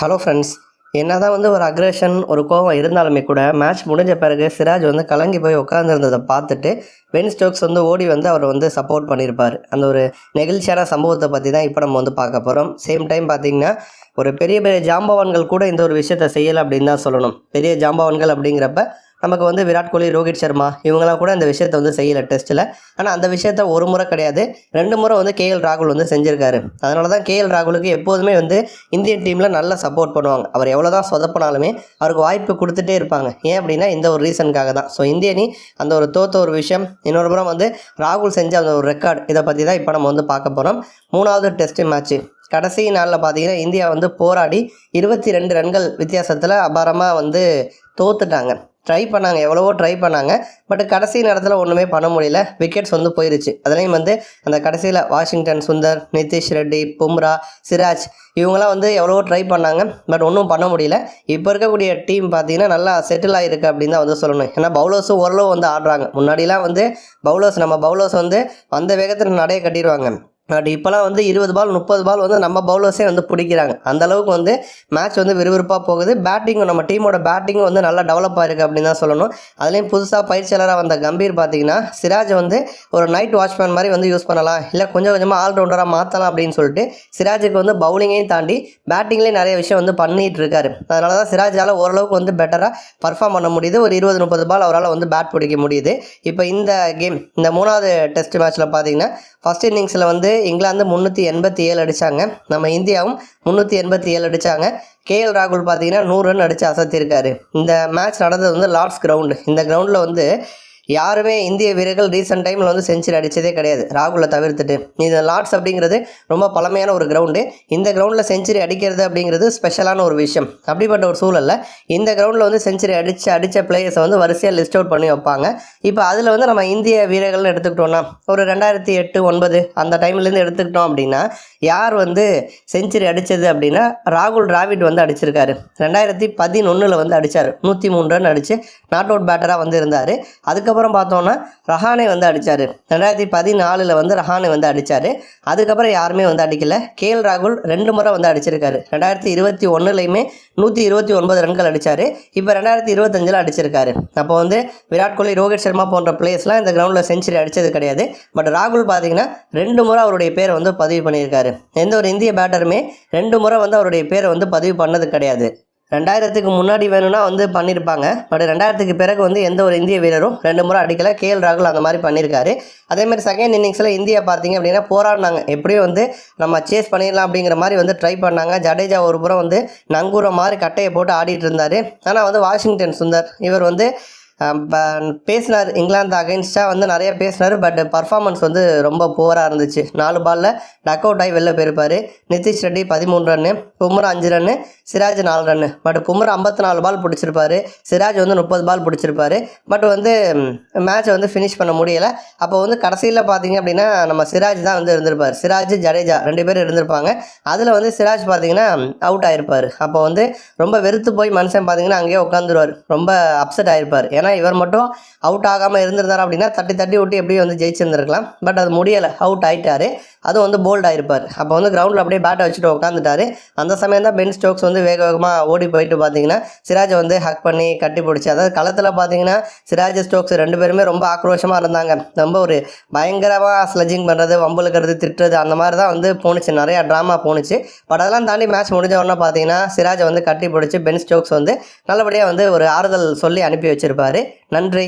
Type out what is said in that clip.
Hello friends என்ன தான் வந்து ஒரு அக்ரேஷன் ஒரு கோவம் இருந்தாலுமே கூட மேட்ச் முடிஞ்ச பிறகு சிராஜ் வந்து கலங்கி போய் உட்காந்துருந்ததை பார்த்துட்டு பென் ஸ்டோக்ஸ் வந்து ஓடி வந்து அவர் வந்து சப்போர்ட் பண்ணியிருப்பார். அந்த ஒரு நெகிழ்ச்சியான சம்பவத்தை பற்றி தான் இப்போ நம்ம வந்து பார்க்க போகிறோம் சேம் டைம் பார்த்தீங்கன்னா ஒரு பெரிய பெரிய ஜாம்பவான்கள் கூட இந்த ஒரு விஷயத்தை செய்யலை அப்படின்னு தான் சொல்லணும். பெரிய ஜாம்பவான்கள் அப்படிங்கிறப்ப நமக்கு வந்து விராட் கோலி ரோஹித் சர்மா இவங்கெல்லாம் கூட இந்த விஷயத்தை வந்து செய்யலை டெஸ்ட்டில் ஆனால் அந்த விஷயத்த ஒரு முறை கிடையாது. ரெண்டு முறை வந்து கேஎல் ராகுல் வந்து செஞ்சுருக்காரு. அதனால தான் கேஎல் ராகுலுக்கு எப்போதுமே வந்து இந்தியன் டீமில் நல்லா சப்போர்ட் பண்ணுவாங்க. அவர் எவ்வளோ தான் சொதப்பினாலுமே அவருக்கு வாய்ப்பு கொடுத்துட்டே இருப்பாங்க. ஏன் அப்படின்னா இந்த ஒரு ரீசனுக்காக தான். ஸோ இந்திய அணி அந்த ஒரு தோத்த ஒரு விஷயம். இன்னொரு புறம் வந்து ராகுல் செஞ்ச அந்த ஒரு ரெக்கார்டு இதை பற்றி தான் இப்போ நம்ம வந்து பார்க்க போகிறோம் மூணாவது டெஸ்ட் மேட்ச்சு கடைசி நாளில் பார்த்தீங்கன்னா இந்தியா வந்து போராடி இருபத்தி ரெண்டு ரன்கள் வித்தியாசத்தில் அபாரமாக வந்து தோத்துட்டாங்க. ட்ரை பண்ணாங்க. எவ்வளவோ ட்ரை பண்ணாங்க. பட் கடைசி நேரத்தில் ஒன்றுமே பண்ண முடியல. விக்கெட்ஸ் வந்து போயிருச்சு. அதுலேயும் வந்து அந்த கடைசியில் வாஷிங்டன் சுந்தர் நிதிஷ் ரெட்டி பும்ரா சிராஜ் இவங்களாம் வந்து எவ்வளவோ ட்ரை பண்ணாங்க. பட் ஒன்றும் பண்ண முடியல. இப்போ இருக்கக்கூடிய டீம் பார்த்தீங்கன்னா நல்லா செட்டில் ஆகிருக்கு அப்படின்னு தான் வந்து சொல்லணும். ஏன்னா பவுலர்ஸும் ஓரளவு வந்து ஆடுறாங்க. முன்னாடிலாம் வந்து பவுலர்ஸ் நம்ம பவுலர்ஸ் வந்து அந்த வேகத்தில் நடைய கட்டிடுவாங்க. பட் இப்போலாம் வந்து இருபது பால் முப்பது பால் வந்து நம்ம பவுலர்ஸே வந்து பிடிக்கிறாங்க. அந்த அளவுக்கு வந்து மேட்ச் வந்து விறுவிறுப்பாக போகுது. பேட்டிங்கும் நம்ம டீமோட பேட்டிங்கும் வந்து நல்லா டெவலப் ஆயிருக்கு அப்படின்னு தான் சொல்லணும். அதுலேயும் புதுசாக பயிற்சியாளராக வந்த கம்பீர் பார்த்தீங்கன்னா சிராஜ் வந்து ஒரு நைட் வாட்ச்மேன் மாதிரி வந்து யூஸ் பண்ணலாம். இல்லை கொஞ்சம் கொஞ்சமாக ஆல்ரவுண்டராக மாற்றலாம் அப்படின்னு சொல்லிட்டு சிராஜுக்கு வந்து பவுலிங்கையும் தாண்டி பேட்டிங்லேயும் நிறைய விஷயம் வந்து பண்ணிகிட்டு இருக்காரு அதனால தான் சிராஜால் ஓரளவுக்கு வந்து பெட்டராக பர்ஃபார்ம் பண்ண முடியுது. ஒரு இருபது முப்பது பால் அவரால் வந்து பேட் பிடிக்க முடியுது. இப்போ இந்த கேம் இந்த மூணாவது டெஸ்ட் மேட்ச்சில் பார்த்தீங்கன்னா ஃபஸ்ட் இன்னிங்ஸில் வந்து இங்கிலாந்து முந்நூற்றி எண்பத்தி ஏழு அடித்தாங்க நம்ம இந்தியாவும் முந்நூற்றி எண்பத்தி ஏழு அடித்தாங்க கேஎல் ராகுல் பார்த்தீங்கன்னா நூறு ரன் அடித்து அசத்திருக்காரு. இந்த மேட்ச் நடந்தது வந்து லார்ட்ஸ் கிரவுண்டு. இந்த கிரவுண்டில் வந்து யாருமே இந்திய வீரர்கள் ரீசெண்ட் டைமில் வந்து செஞ்சுரி அடித்ததே கிடையாது. ராகுலை தவிர்த்துட்டு. இது லார்ட்ஸ் அப்படிங்கிறது ரொம்ப பழமையான ஒரு கிரவுண்டு இந்த கிரவுண்டில் செஞ்சுரி அடிக்கிறது அப்படிங்கிறது ஸ்பெஷலான ஒரு விஷயம். அப்படிப்பட்ட ஒரு சூழலில் இந்த கிரவுண்டில் வந்து செஞ்சுரி அடித்து அடித்த பிளேயர்ஸை வந்து வரிசையாக லிஸ்ட் அவுட் பண்ணி வைப்பாங்க. இப்போ அதில் வந்து நம்ம இந்திய வீரர்கள்னு எடுத்துக்கிட்டோம்னா ஒரு ரெண்டாயிரத்தி எட்டு ஒன்பது அந்த டைம்லேருந்து எடுத்துக்கிட்டோம் அப்படின்னா யார் வந்து செஞ்சுரி அடித்தது அப்படின்னா ராகுல் டிராவிட் வந்து அடிச்சிருக்காரு. ரெண்டாயிரத்தி பதினொன்றில் வந்து அடித்தார் நூற்றி மூணு ரன் அடித்து நாட் அவுட் பேட்டராக வந்து இருந்தார். அதுக்கப்புறம் பார்த்தோன்னா ரஹானே வந்து அடித்தார் ரெண்டாயிரத்தி பதினாலில் வந்து ரஹானே வந்து அடித்தார் அதுக்கப்புறம் யாருமே வந்து அடிக்கல. கேஎல் ராகுல் ரெண்டு முறை வந்து அடிச்சிருக்காரு. ரெண்டாயிரத்தி இருபத்தி ஒன்றுலையுமே நூற்றி இருபத்தி ஒன்பது ரன்கள் அடித்தார் இப்போ ரெண்டாயிரத்தி இருபத்தஞ்சில் அடிச்சிருக்காரு. அப்போ வந்து விராட் கோலி ரோஹித் சர்மா போன்ற பிளேயர்ஸ்லாம் இந்த கிரவுண்டில் செஞ்சுரி அடித்தது கிடையாது. பட் ராகுல் பார்த்தீங்கன்னா ரெண்டு முறை அவருடைய பேரை வந்து பதிவு பண்ணியிருக்காரு. எந்த ஒரு இந்திய பேட்டருமே ரெண்டு முறை வந்து அவருடைய பேரை வந்து பதிவு பண்ணது கிடையாது. ரெண்டாயிரத்துக்கு முன்னாடி வேணும்னா வந்து பண்ணியிருப்பாங்க பட் ரெண்டாயிரத்துக்கு பிறகு வந்து எந்த ஒரு இந்திய வீரரும் ரெண்டு முறை அடிக்கல. கேஎல் ராகுல் அந்த மாதிரி பண்ணியிருக்காரு அதேமாதிரி செகண்ட் இன்னிங்ஸில் இந்தியா பார்த்தீங்க அப்படின்னா போராடினாங்க. எப்படியும் வந்து நம்ம சேஸ் பண்ணிடலாம் அப்படிங்கிற மாதிரி வந்து ட்ரை பண்ணாங்க. ஜடேஜா ஒரு புறம் வந்து நங்கூரம் மாதிரி கட்டையை போட்டு ஆடிட்டு இருந்தார். ஆனால் வந்து வாஷிங்டன் சுந்தர் இவர் வந்து பேசினார் இங்கிலாந்து அகைன்ஸ்டாக வந்து நிறைய பேசினார் பட் பர்ஃபார்மன்ஸ் வந்து ரொம்ப புவராக இருந்துச்சு. நாலு பாலில் டக் அவுட் ஆகி வெளில போயிருப்பார். நிதிஷ் ரெட்டி பதிமூணு ரன்னு பும்ரா அஞ்சு ரன்னு சிராஜ் நாலு ரன்னு பட் பும்ரா ஐம்பத்தி நாலு பால் பிடிச்சிருப்பாரு. சிராஜ் வந்து முப்பது பால் பிடிச்சிருப்பாரு. பட் வந்து மேட்ச்சை வந்து ஃபினிஷ் பண்ண முடியலை. அப்போ வந்து கடைசியில் பார்த்தீங்க அப்படின்னா நம்ம சிராஜ் தான் வந்து இருந்திருப்பார். சிராஜ் ஜடேஜா ரெண்டு பேரும் இருந்திருப்பாங்க. அதில் வந்து சிராஜ் பார்த்தீங்கன்னா அவுட் ஆகிருப்பார் அப்போ வந்து ரொம்ப வெறுத்து போய் மனுஷன் பார்த்தீங்கன்னா அங்கேயே உட்காந்துருவார் ரொம்ப அப்செட் ஆயிருப்பார். ஏன்னா இவர் மட்டும் அவுட் ஆகாமல் இருந்திருந்தார் அப்படின்னா தட்டி தட்டி விட்டு எப்படியும் வந்து ஜெயிச்சிருந்திருக்கலாம். பட் அது முடியலை. அவுட் ஆயிட்டாரு. அதுவும் வந்து போல்ட் ஆயிருப்பார். அப்போ வந்து கிரவுண்டில் அப்படியே பேட்டை வச்சுட்டு உட்காந்துட்டாரு அந்த சமயம் தான் பென் ஸ்டோக்ஸ் வந்து வேக வேகமாக ஓடி போயிட்டு பார்த்தீங்கன்னா சிராஜை வந்து ஹக் பண்ணி கட்டி பிடிச்சி. அதாவது களத்தில் பார்த்தீங்கன்னா சிராஜ் ஸ்டோக்ஸ் ரெண்டு பேருமே ரொம்ப ஆக்ரோஷமாக இருந்தாங்க. ரொம்ப ஒரு பயங்கரமாக ஸ்லஜிங் பண்ணுறது வம்புழுக்கிறது திட்டுறது அந்த மாதிரி தான் வந்து போணுச்சு. நிறையா ட்ராமா போணுச்சு. பட் அதெல்லாம் தாண்டி மேட்ச் முடிஞ்ச உடனே பார்த்தீங்கன்னா சிராஜை வந்து கட்டி பிடிச்சி பென் ஸ்டோக்ஸ் வந்து நல்லபடியாக வந்து ஒரு ஆறுதல் சொல்லி அனுப்பி வச்சிருப்பாரு. நன்றி.